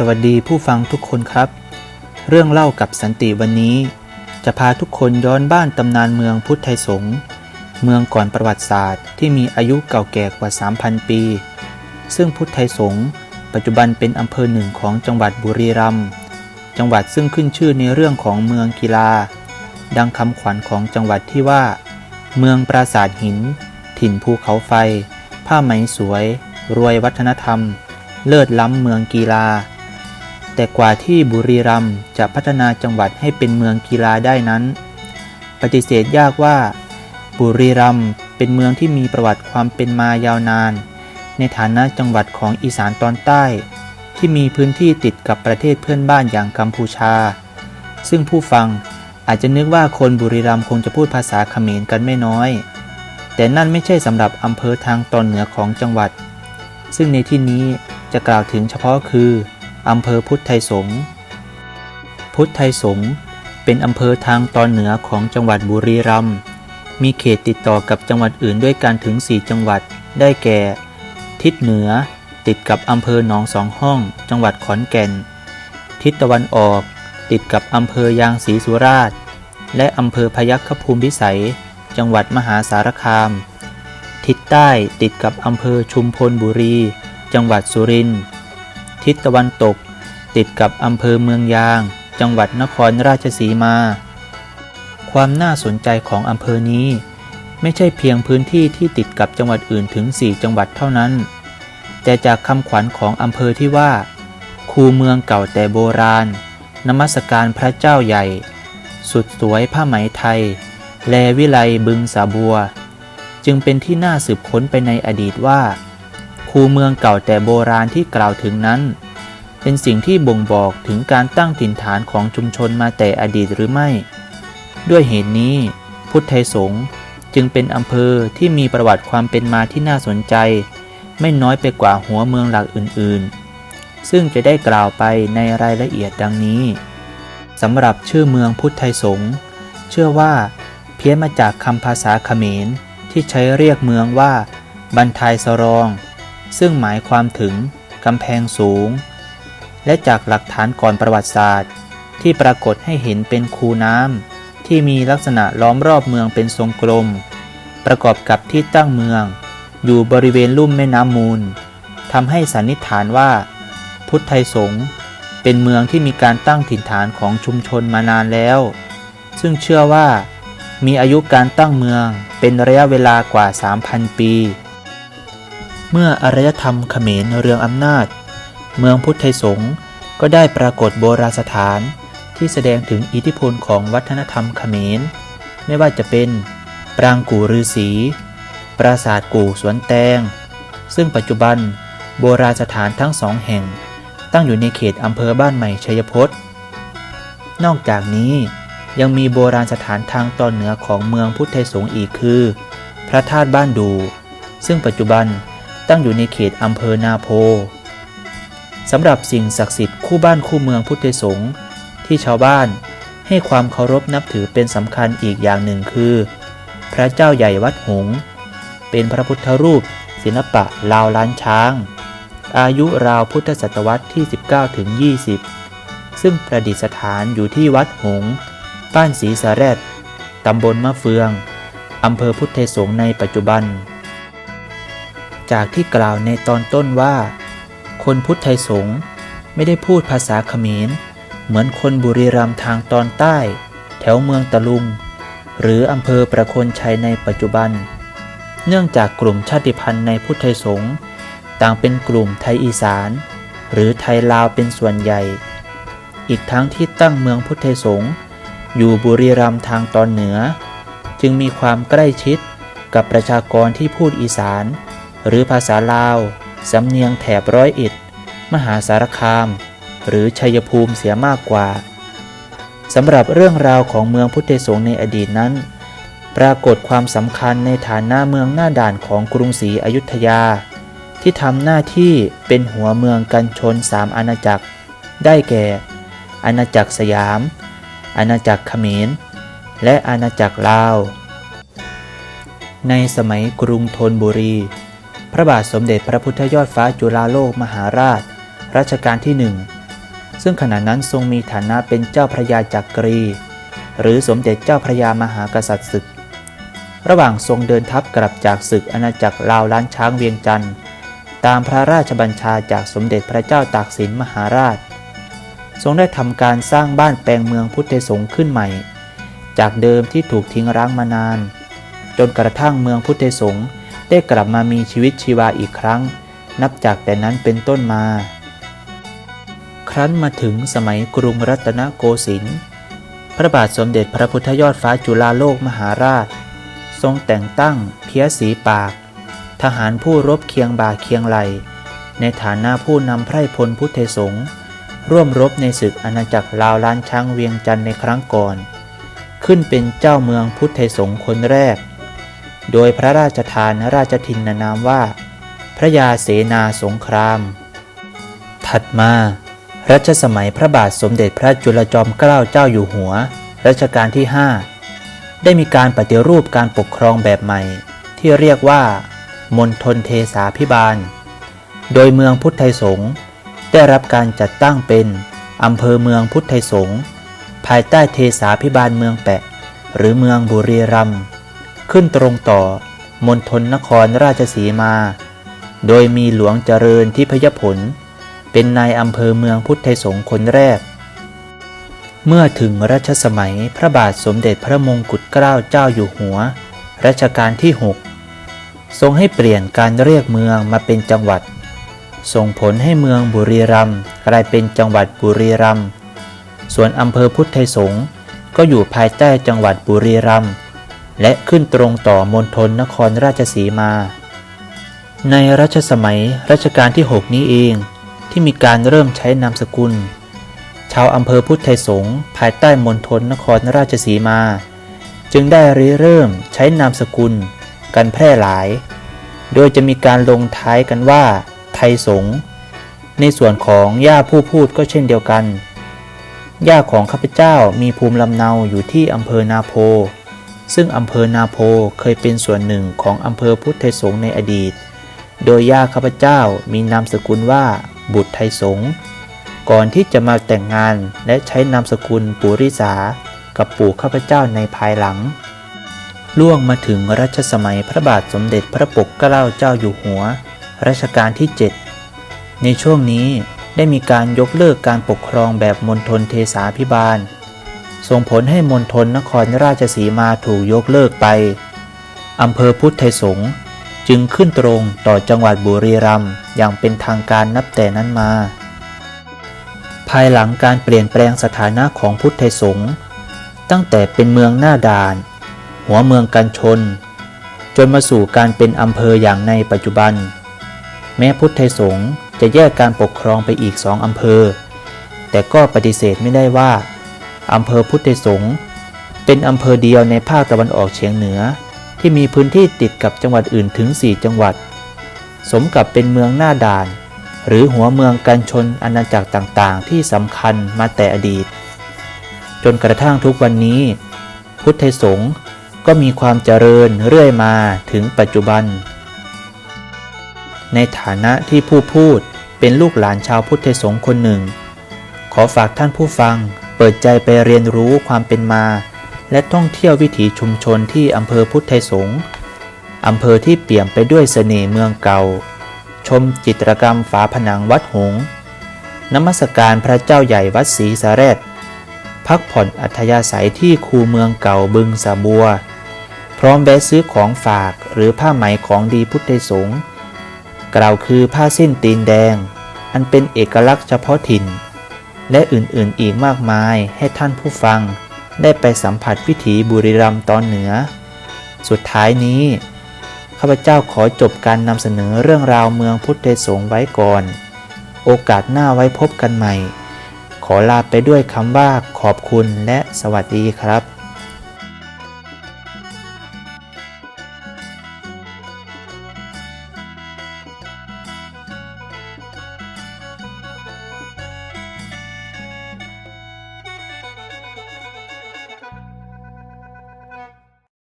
สวัสดีผู้ฟังทุกคนครับ เรื่องเล่ากับสันติวันนี้ จะพาทุกคนย้อนบ้านตำนานเมืองพุทธไทยสงฆ์เมืองก่อนประวัติศาสตร์ที่มีอายุเก่าแก่กว่า 3,000 ปี ซึ่งพุทธไทยสงฆ์ปัจจุบันเป็นอำเภอหนึ่งของจังหวัดบุรีรัมย์จังหวัดซึ่งขึ้นชื่อในเรื่องของเมืองกีฬา ดังคำขวัญของจังหวัดที่ว่า เมืองปราสาทหิน ถิ่นภูเขาไฟ ผ้าไหมสวย รวยวัฒนธรรม เลิศล้ำเมืองกีฬา แต่กว่าที่บุรีรัมย์จะพัฒนาจังหวัดให้เป็นเมืองกีฬาได้นั้น ปฏิเสธยากว่า บุรีรัมย์เป็นเมืองที่มีประวัติความเป็นมายาวนาน ในฐานะจังหวัดของอีสานตอนใต้ ที่มีพื้นที่ติดกับประเทศเพื่อนบ้านอย่างกัมพูชา ซึ่งผู้ฟังอาจจะนึกว่าคนบุรีรัมย์คงจะพูดภาษาเขมรกันไม่น้อย แต่นั่นไม่ใช่สำหรับอำเภอทางตอนเหนือของจังหวัด ซึ่งในที่นี้จะกล่าวถึงเฉพาะคือ อำเภอพุทธไทยสงฆ์พุทธไทยสงฆ์เป็นอำเภอทางตอนเหนือของจังหวัดบุรีรัมย์มีเขตติดต่อกับจังหวัดอื่นด้วยกันถึง 4 จังหวัดได้แก่ ทิศเหนือติดกับอำเภอหนองสองห้อง จังหวัดขอนแก่น ทิศตะวันออกติดกับอำเภอยางศรีสุราษฎร์และอำเภอพยัคฆภูมิพิสัย จังหวัดมหาสารคาม ทิศใต้ติดกับอำเภอชุมพลบุรี จังหวัดสุรินทร์ ทิศตะวันตก ติดกับอำเภอเมืองยาง จังหวัดนครราชสีมา ความน่าสนใจของอำเภอนี้ ไม่ใช่เพียงพื้นที่ที่ติดกับจังหวัดอื่นถึง 4 จังหวัดเท่านั้น แต่จากคำขวัญของอำเภอที่ว่า คูเมืองเก่าแต่โบราณ นมัสการพระเจ้าใหญ่ สุดสวยผ้าไหมไทย แลวิไลบึงสาบัว จึงเป็นที่น่าสืบค้นไปในอดีตว่า คูเมืองเก่าแต่โบราณที่กล่าวถึงนั้น เป็นสิ่งที่บ่งบอกถึงการตั้งถิ่นฐานของชุมชนมาแต่อดีตหรือไม่ ด้วยเหตุนี้ พุทธไทยสงฆ์จึงเป็นอำเภอที่มีประวัติความเป็นมาที่น่าสนใจ ไม่น้อยไปกว่าหัวเมืองหลักอื่นๆ ซึ่งจะได้กล่าวไปในรายละเอียดดังนี้สำหรับชื่อเมืองพุทธไทยสงฆ์เชื่อว่า เพี้ยนมาจากคำภาษาเขมรที่ใช้เรียกเมืองว่า บันทายสรอง ซึ่งหมายความถึงกำแพงสูง และจากหลักฐานก่อนประวัติศาสตร์ ที่ปรากฏให้เห็นเป็นคูน้ำที่มีลักษณะล้อมรอบเมืองเป็นทรงกลม ประกอบกับที่ตั้งเมือง อยู่บริเวณลุ่มแม่น้ำมูลทำให้สันนิษฐานว่า พุทธไทยสงฆ์เป็นเมืองที่มีการตั้งถิ่นฐานของชุมชนมานานแล้ว ซึ่งเชื่อว่ามีอายุการตั้งเมืองเป็นระยะเวลากว่า 3,000 ปี เมื่ออารยธรรมเขมรเรืองอำนาจ เมืองพุทธไทยสงฆ์ก็ได้ปรากฏโบราณสถานที่แสดงถึงอิทธิพลของวัฒนธรรมเขมร ไม่ว่าจะเป็น ปรางกู่ฤาษีปราสาทกู่สวนแตง ซึ่งปัจจุบันโบราณสถานทั้งสองแห่ง ตั้งอยู่ในเขตอำเภอบ้านใหม่ชัยพจน์นอกจากนี้ยังมีโบราณสถานทางตอนเหนือของเมืองพุทธไทยสงฆ์อีกคือ พระธาตุบ้านดู ซึ่งปัจจุบัน ตั้งอยู่ในเขตอำเภอนาโพสำหรับสิ่งศักดิ์สิทธิ์คู่บ้านคู่เมืองพุทธสงฆ์ที่ชาวบ้านให้ความเคารพนับถือเป็นสำคัญอีกอย่างหนึ่งคือ พระเจ้าใหญ่วัดหง เป็นพระพุทธรูป ศิลปะลาวล้านช้าง อายุราวพุทธศตวรรษที่ 19ถึง20 ซึ่งประดิษฐานอยู่ที่วัดหง บ้านศรีสะแรดตำบลมะเฟืองอำเภอพุทธสงฆ์ในปัจจุบัน จากที่กล่าวในตอนต้นว่า คนพุทธไทยสงฆ์ไม่ได้พูดภาษาเขมร เหมือนคนบุรีรัมย์ทางตอนใต้ แถวเมืองตะลุง หรืออำเภอประโคนชัยในปัจจุบัน เนื่องจากกลุ่มชาติพันธุ์ในพุทธไทยสงฆ์ต่างเป็นกลุ่มไทยอีสาน หรือไทยลาวเป็นส่วนใหญ่ อีกทั้งที่ตั้งเมืองพุทธไทยสงฆ์อยู่บุรีรัมย์ทางตอนเหนือ จึงมีความใกล้ชิดกับประชากรที่พูดอีสาน หรือภาษาลาว สำเนียงแถบร้อยเอ็ด มหาสารคาม หรือชัยภูมิเสียมากกว่า สำหรับเรื่องราวของเมืองพุทธสงฆ์ในอดีตนั้น ปรากฏความสำคัญในฐานะเมืองหน้าด่านของกรุงศรีอยุธยา ที่ทำหน้าที่เป็นหัวเมืองกันชนสามอาณาจักร ได้แก่ อาณาจักรสยาม อาณาจักรเขมร และอาณาจักรลาวในสมัยกรุงธนบุรี พระบาทสมเด็จพระพุทธยอดฟ้าจุฬาโลกมหาราช รัชกาลที่หนึ่งซึ่งขณะนั้นทรงมีฐานะเป็นเจ้าพระยาจักรี หรือสมเด็จเจ้าพระยามหากษัตริย์ศึก ระหว่างทรงเดินทัพกลับจากศึกอาณาจักรลาวล้านช้างเวียงจันทร์ตามพระราชบัญชาจากสมเด็จพระเจ้าตากสินมหาราช ทรงได้ทำการสร้างบ้านแปลงเมืองพุทธสงฆ์ขึ้นใหม่ จากเดิมที่ถูกทิ้งร้างมานาน จนกระทั่งเมืองพุทธสงฆ์ ได้กลับมามีชีวิตชีวาอีกครั้ง นับจากแต่นั้นเป็นต้นมา ครั้นมาถึงสมัยกรุงรัตนโกสินทร์พระบาทสมเด็จพระพุทธยอดฟ้าจุฬาโลกมหาราช ทรงแต่งตั้งเพียสีปาก ทหารผู้รบเคียงบ่าเคียงไหล ในฐานะผู้นำไพร่พลพุทธสงฆ์ร่วมรบในศึกอาณาจักรลาวล้านช้างเวียงจันทร์ในครั้งก่อน ขึ้นเป็นเจ้าเมืองพุทธสงฆ์คนแรก โดยพระราชทานราชทินนามว่า พระยาเสนาสงคราม ถัดมารัชสมัยพระบาทสมเด็จพระจุลจอมเกล้าเจ้าอยู่หัว รัชกาลที่ 5 ได้มีการปฏิรูปการปกครองแบบใหม่ ที่เรียกว่ามณฑลเทสาพิบาล โดยเมืองพุทธไทยสงฆ์ได้รับการจัดตั้งเป็นอำเภอเมืองพุทธไทยสงฆ์ภายใต้เทสาพิบาลเมืองแปะ หรือเมืองบุรีรัมย์ ขึ้นตรงต่อมณฑลนครราชสีมา โดยมีหลวงเจริญที่พยผล เป็นนายอำเภอเมืองพุทธไทยสงฆ์คนแรก เมื่อถึงรัชสมัยพระบาทสมเด็จพระมงกุฎเกล้าเจ้าอยู่หัว รัชกาลที่ 6 ทรงให้เปลี่ยนการเรียกเมืองมาเป็นจังหวัด ส่งผลให้เมืองบุรีรัมย์กลายเป็นจังหวัดบุรีรัมย์ส่วนอำเภอพุทธไทยสงก็อยู่ภายใต้จังหวัดบุรีรัมย์ และขึ้นตรงต่อมณฑลนครราชสีมา ในรัชสมัยรัชกาลที่ 6 นี้เองที่มีการเริ่มใช้นามสกุล ชาวอำเภอพุทธไทยสงภายใต้มณฑลนครราชสีมา จึงได้ริเริ่มใช้นามสกุลกันแพร่หลาย โดยจะมีการลงท้ายกันว่า ไทยสงในส่วนของย่าผู้พูดก็เช่นเดียวกัน ย่าของข้าพเจ้ามีภูมิลำเนาอยู่ที่อำเภอนาโพ ซึ่งอำเภอนาโพเคยเป็นส่วนหนึ่งของอำเภอพุทธไทยสงในอดีต โดยย่าข้าพเจ้ามีนามสกุลว่าบุตรไทยสงก่อนที่จะมาแต่งงานและใช้นามสกุลปุริสา กับปู่ข้าพเจ้าในภายหลัง ล่วงมาถึงรัชสมัยพระบาทสมเด็จพระปกเกล้าเจ้าอยู่หัว รัชกาลที่ 7 ในช่วงนี้ได้มีการยกเลิกการปกครองแบบมณฑลเทสาพิบาล ส่งผลให้มณฑลนครราชสีมาถูกยกเลิกไป อำเภอพุทธไทยสงฆ์จึงขึ้นตรงต่อจังหวัดบุรีรัมย์อย่างเป็นทางการนับแต่นั้นมา ภายหลังการเปลี่ยนแปลงสถานะของพุทธไทยสงฆ์ตั้งแต่เป็นเมืองหน้าด่าน หัวเมืองกันชน จนมาสู่การเป็นอำเภออย่างในปัจจุบัน แม้พุทธไทยสงฆ์จะแยกการปกครองไปอีกสองอำเภอ แต่ก็ปฏิเสธไม่ได้ว่า อำเภอพุทธสงฆ์เป็นอำเภอเดียวในภาคตะวันออกเฉียงเหนือ ที่มีพื้นที่ติดกับจังหวัดอื่นถึง 4 จังหวัด สมกับเป็นเมืองหน้าด่าน หรือหัวเมืองกันชนอาณาจักรต่างๆ ที่สำคัญมาแต่อดีต จนกระทั่งทุกวันนี้ พุทธสงฆ์ก็มีความเจริญเรื่อยมาถึงปัจจุบัน ในฐานะที่ผู้พูดเป็นลูกหลานชาวพุทธสงฆ์คนหนึ่ง ขอฝากท่านผู้ฟัง เปิดใจไปเรียนรู้ความเป็นมา และท่องเที่ยววิถีชุมชนที่อำเภอพุทธไทยสงฆ์อำเภอที่เปี่ยมไปด้วยเสน่ห์เมืองเก่า ชมจิตรกรรมฝาผนังวัดหงส์นมัสการพระเจ้าใหญ่วัดศรีสะเรศพักผ่อนอัธยาศัยที่คูเมืองเก่าบึงสะบัว พร้อมแวะซื้อของฝากหรือผ้าไหมของดีพุทธไทยสงฆ์กล่าวคือผ้าสิ้นตีนแดง อันเป็นเอกลักษณ์เฉพาะถิ่น และอื่นๆอีกมากมายให้ท่านผู้ฟัง ได้ไปสัมผัสวิถีบุรีรัมย์ตอนเหนือ สุดท้ายนี้ข้าพเจ้าขอจบการนำเสนอเรื่องราวเมืองพุทธไทสงฆ์ไว้ก่อน โอกาสหน้าไว้พบกันใหม่ ขอลาไปด้วยคำว่าขอบคุณและสวัสดีครับ